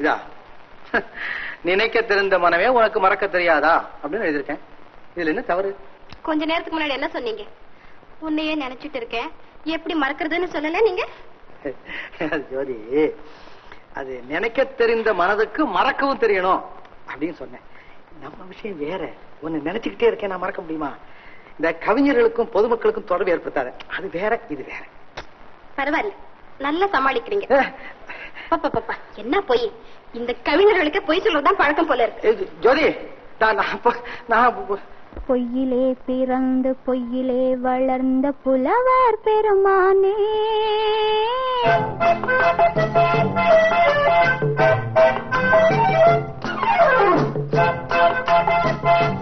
இதா. நினைக்க தெரிந்த மனமே உனக்கு மறக்க தெரியாதா? அப்படின்னு எழுதியிருக்கேன். இதுல என்ன தவறு? கொஞ்ச நேரத்துக்கு முன்னாடி என்ன சொன்னீங்க? உன்னையே நினைச்சிட்டு இருக்கேன். எப்படி மறக்கிறதுன்னு சொல்லல நீங்க? ஜோதி அது நினைக்க தெரிந்த மனதுக்கு மறக்கவும் தெரியணும் அப்படின்னு சொன்னேன். நம்ம விஷயம் வேற. ஒன்னு நினைச்சுக்கிட்டே இருக்கேன் நான் மறக்க முடியுமா? இந்த கவிஞர்களுக்கும் பொதுமக்களுக்கும் தொடர்பு ஏற்படுத்தாத. அது வேற இது வேற. பரவாயில்ல. நல்லா சமாளிக்கிறீங்க. பாப்பா பாப்பா என்ன பொய்? இந்த கவிஞர்களுக்கு பொய் சொல்றதுதான் பழக்கம் போல இருக்கு. ஜோதி பொய்யிலே பிறந்து பொய்யிலே வளர்ந்த புலவர் பெருமானே.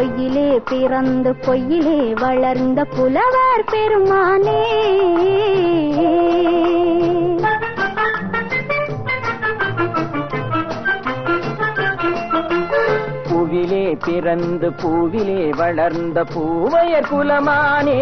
பொய்யிலே பிறந்து பொய்யிலே வளர்ந்த புலவர் பெருமானே. பூவிலே பிறந்து பூவிலே வளர்ந்த பூவையர் குலமானே.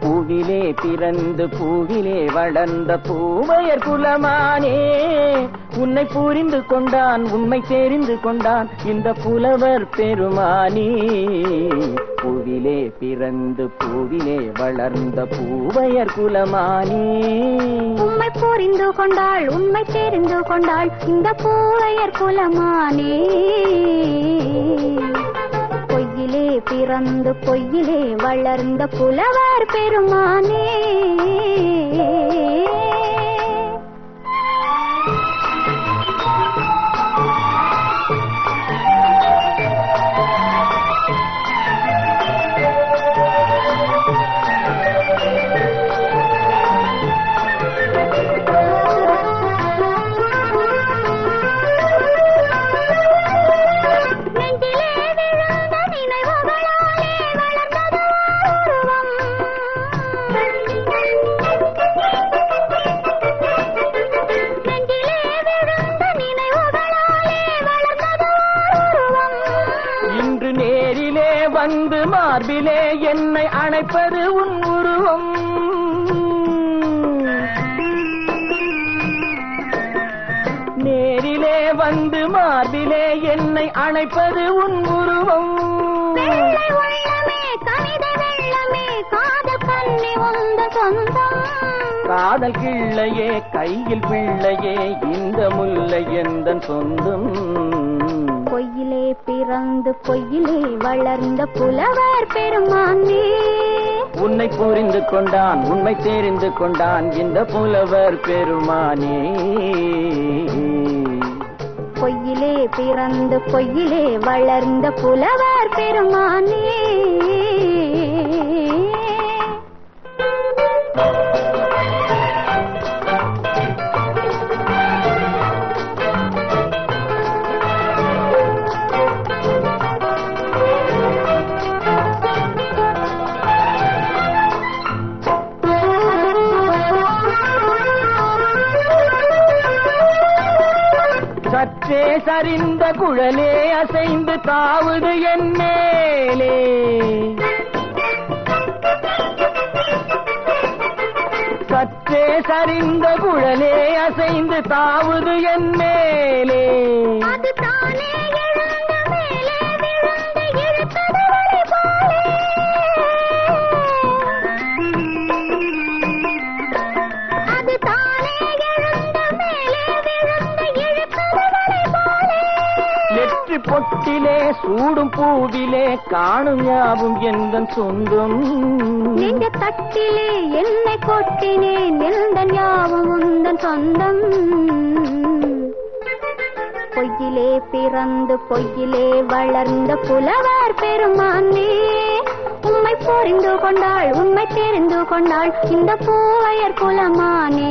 பூவிலே பிறந்து பூவிலே வளர்ந்த பூவையர் குலமானே. உன்னை புரிந்து கொண்டான் உண்மை தெரிந்து கொண்டான் இந்த புலவர் பெருமானி. பூவிலே பிறந்து பூவிலே வளர்ந்த பூவையர் குலமானி. உண்மை புரிந்து கொண்டாள் உண்மை தெரிந்து கொண்டாள் இந்த பூவையர் குலமானி. பொய்யிலே பிறந்து பொய்யிலே வளர்ந்த புலவர் பெருமானே. மார்பிலே என்னை அணைப்பது உன் உருவம். நேரிலே வந்து மார்பிலே என்னை அணைப்பது உன் உருவம். வெள்ளை உள்ளமே கவிதை சொந்தம். காதல் கிள்ளையே கையில் பிள்ளையே இந்த முல்லை எந்த சொந்தம்? பொய்யிலே பிறந்து பொய்யிலே வளர்ந்த புலவர் பெருமானே. உன்னை புரிந்து கொண்டான் உண்மை தெரிந்து கொண்டான் இந்த புலவர் பெருமானே. பொய்யிலே பிறந்து பொய்யிலே வளர்ந்த புலவர் பெருமானே. மேலே சரிந்த குழலே அசைந்து தாவுது என் மேலே. சற்றே சரிந்த குழலே அசைந்து தாவுது என் மேலே. அது தானே பொட்டிலே சூடும் பூவிலே காணும் யாவும் எந்த சொந்தம்? நீங்க தட்டிலே என்னை கொட்டினேன் எந்த ஞாபகம் உந்தன் சொந்தம். பொய்யிலே பிறந்து பொய்யிலே வளர்ந்த புலவர் பெருமானே புரிந்து கொண்டாள் உண்மை தெரிந்து கொண்டாள் இந்த பூவையர் குலமானே.